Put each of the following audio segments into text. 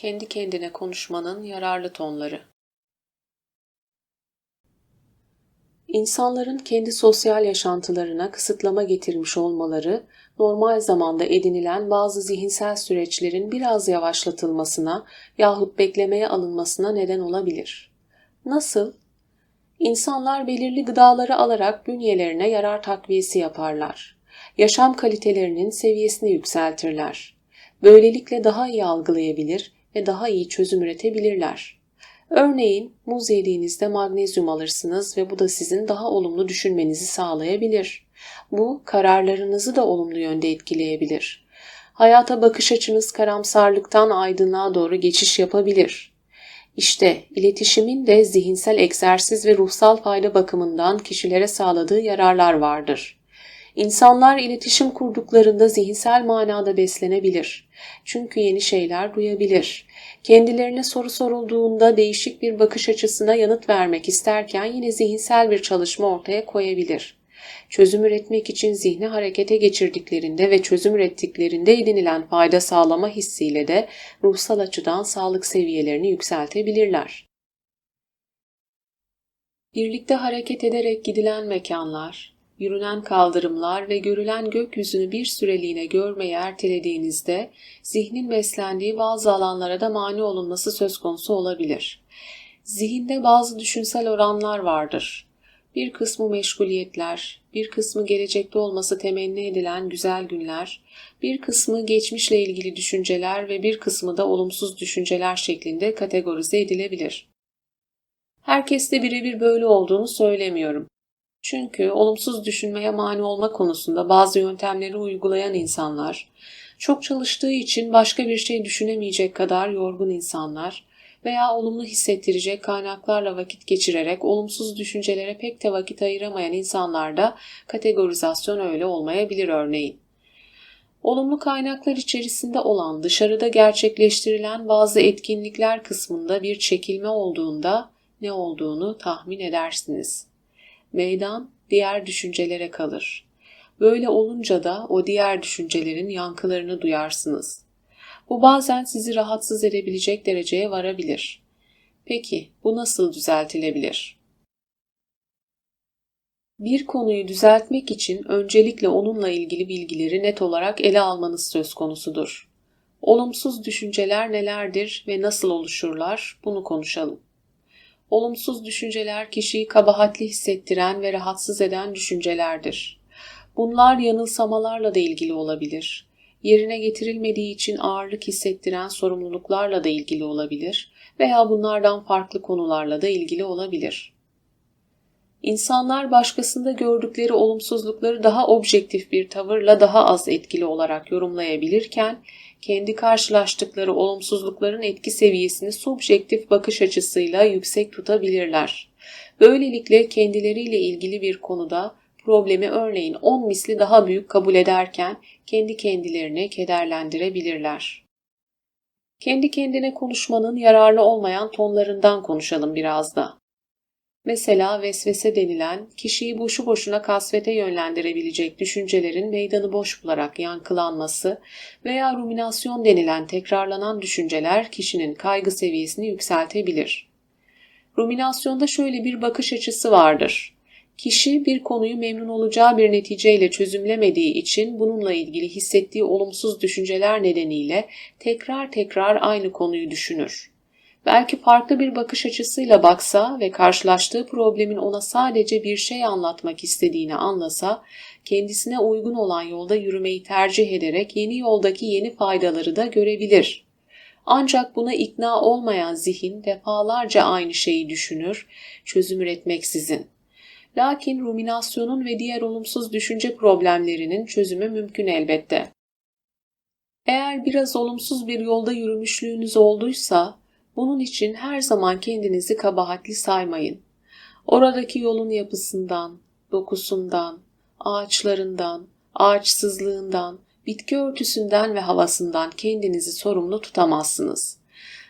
Kendi kendine konuşmanın yararlı tonları. İnsanların kendi sosyal yaşantılarına kısıtlama getirmiş olmaları, normal zamanda edinilen bazı zihinsel süreçlerin biraz yavaşlatılmasına yahut beklemeye alınmasına neden olabilir. Nasıl? İnsanlar belirli gıdaları alarak bünyelerine yarar takviyesi yaparlar. Yaşam kalitelerinin seviyesini yükseltirler. Böylelikle daha iyi algılayabilir ve daha iyi çözüm üretebilirler. Örneğin muz yediğinizde magnezyum alırsınız ve bu da sizin daha olumlu düşünmenizi sağlayabilir. Bu kararlarınızı da olumlu yönde etkileyebilir. Hayata bakış açınız karamsarlıktan aydınlığa doğru geçiş yapabilir. İşte iletişimin de zihinsel egzersiz ve ruhsal fayda bakımından kişilere sağladığı yararlar vardır. İnsanlar iletişim kurduklarında zihinsel manada beslenebilir. Çünkü yeni şeyler duyabilir. Kendilerine soru sorulduğunda değişik bir bakış açısına yanıt vermek isterken yine zihinsel bir çalışma ortaya koyabilir. Çözüm üretmek için zihni harekete geçirdiklerinde ve çözüm ürettiklerinde edinilen fayda sağlama hissiyle de ruhsal açıdan sağlık seviyelerini yükseltebilirler. Birlikte hareket ederek gidilen mekanlar, yürünen kaldırımlar ve görülen gökyüzünü bir süreliğine görmeyi ertelediğinizde zihnin beslendiği bazı alanlara da mani olunması söz konusu olabilir. Zihinde bazı düşünsel oranlar vardır. Bir kısmı meşguliyetler, bir kısmı gelecekte olması temenni edilen güzel günler, bir kısmı geçmişle ilgili düşünceler ve bir kısmı da olumsuz düşünceler şeklinde kategorize edilebilir. Herkeste birebir böyle olduğunu söylemiyorum. Çünkü olumsuz düşünmeye mani olma konusunda bazı yöntemleri uygulayan insanlar, çok çalıştığı için başka bir şey düşünemeyecek kadar yorgun insanlar veya olumlu hissettirecek kaynaklarla vakit geçirerek olumsuz düşüncelere pek de vakit ayıramayan insanlarda kategorizasyon öyle olmayabilir örneğin. Olumlu kaynaklar içerisinde olan dışarıda gerçekleştirilen bazı etkinlikler kısmında bir çekilme olduğunda ne olduğunu tahmin edersiniz meydan diğer düşüncelere kalır. Böyle olunca da o diğer düşüncelerin yankılarını duyarsınız. Bu bazen sizi rahatsız edebilecek dereceye varabilir. Peki bu nasıl düzeltilebilir? Bir konuyu düzeltmek için öncelikle onunla ilgili bilgileri net olarak ele almanız söz konusudur. Olumsuz düşünceler nelerdir ve nasıl oluşurlar bunu konuşalım. Olumsuz düşünceler kişiyi kabahatli hissettiren ve rahatsız eden düşüncelerdir. Bunlar yanılsamalarla da ilgili olabilir. Yerine getirilmediği için ağırlık hissettiren sorumluluklarla da ilgili olabilir veya bunlardan farklı konularla da ilgili olabilir. İnsanlar başkasında gördükleri olumsuzlukları daha objektif bir tavırla daha az etkili olarak yorumlayabilirken, kendi karşılaştıkları olumsuzlukların etki seviyesini subjektif bakış açısıyla yüksek tutabilirler. Böylelikle kendileriyle ilgili bir konuda problemi örneğin 10 misli daha büyük kabul ederken kendi kendilerini kederlendirebilirler. Kendi kendine konuşmanın yararlı olmayan tonlarından konuşalım biraz da. Mesela vesvese denilen, kişiyi boşu boşuna kasvete yönlendirebilecek düşüncelerin meydanı boş bularak yankılanması veya ruminasyon denilen tekrarlanan düşünceler kişinin kaygı seviyesini yükseltebilir. Ruminasyonda şöyle bir bakış açısı vardır. Kişi bir konuyu memnun olacağı bir neticeyle çözümlemediği için bununla ilgili hissettiği olumsuz düşünceler nedeniyle tekrar tekrar aynı konuyu düşünür belki farklı bir bakış açısıyla baksa ve karşılaştığı problemin ona sadece bir şey anlatmak istediğini anlasa, kendisine uygun olan yolda yürümeyi tercih ederek yeni yoldaki yeni faydaları da görebilir. Ancak buna ikna olmayan zihin defalarca aynı şeyi düşünür, çözüm üretmeksizin. Lakin ruminasyonun ve diğer olumsuz düşünce problemlerinin çözümü mümkün elbette. Eğer biraz olumsuz bir yolda yürümüşlüğünüz olduysa, bunun için her zaman kendinizi kabahatli saymayın. Oradaki yolun yapısından, dokusundan, ağaçlarından, ağaçsızlığından, bitki örtüsünden ve havasından kendinizi sorumlu tutamazsınız.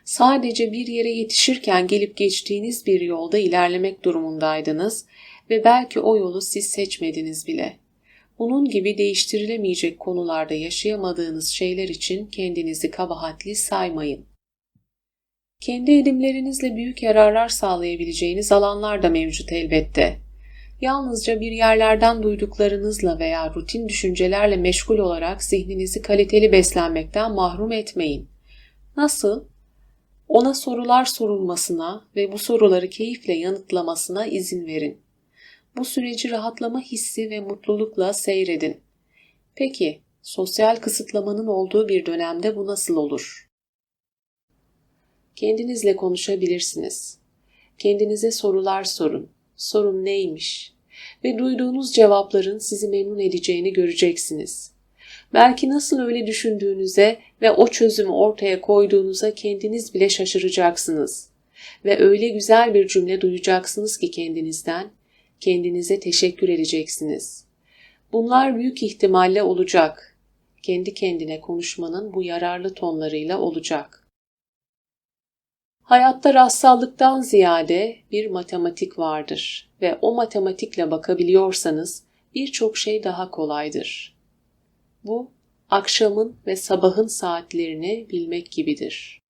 Sadece bir yere yetişirken gelip geçtiğiniz bir yolda ilerlemek durumundaydınız ve belki o yolu siz seçmediniz bile. Bunun gibi değiştirilemeyecek konularda yaşayamadığınız şeyler için kendinizi kabahatli saymayın. Kendi edimlerinizle büyük yararlar sağlayabileceğiniz alanlar da mevcut elbette. Yalnızca bir yerlerden duyduklarınızla veya rutin düşüncelerle meşgul olarak zihninizi kaliteli beslenmekten mahrum etmeyin. Nasıl? Ona sorular sorulmasına ve bu soruları keyifle yanıtlamasına izin verin. Bu süreci rahatlama hissi ve mutlulukla seyredin. Peki, sosyal kısıtlamanın olduğu bir dönemde bu nasıl olur? Kendinizle konuşabilirsiniz. Kendinize sorular sorun. Sorun neymiş? Ve duyduğunuz cevapların sizi memnun edeceğini göreceksiniz. Belki nasıl öyle düşündüğünüze ve o çözümü ortaya koyduğunuza kendiniz bile şaşıracaksınız. Ve öyle güzel bir cümle duyacaksınız ki kendinizden, kendinize teşekkür edeceksiniz. Bunlar büyük ihtimalle olacak. Kendi kendine konuşmanın bu yararlı tonlarıyla olacak. Hayatta rastsallıktan ziyade bir matematik vardır ve o matematikle bakabiliyorsanız birçok şey daha kolaydır. Bu akşamın ve sabahın saatlerini bilmek gibidir.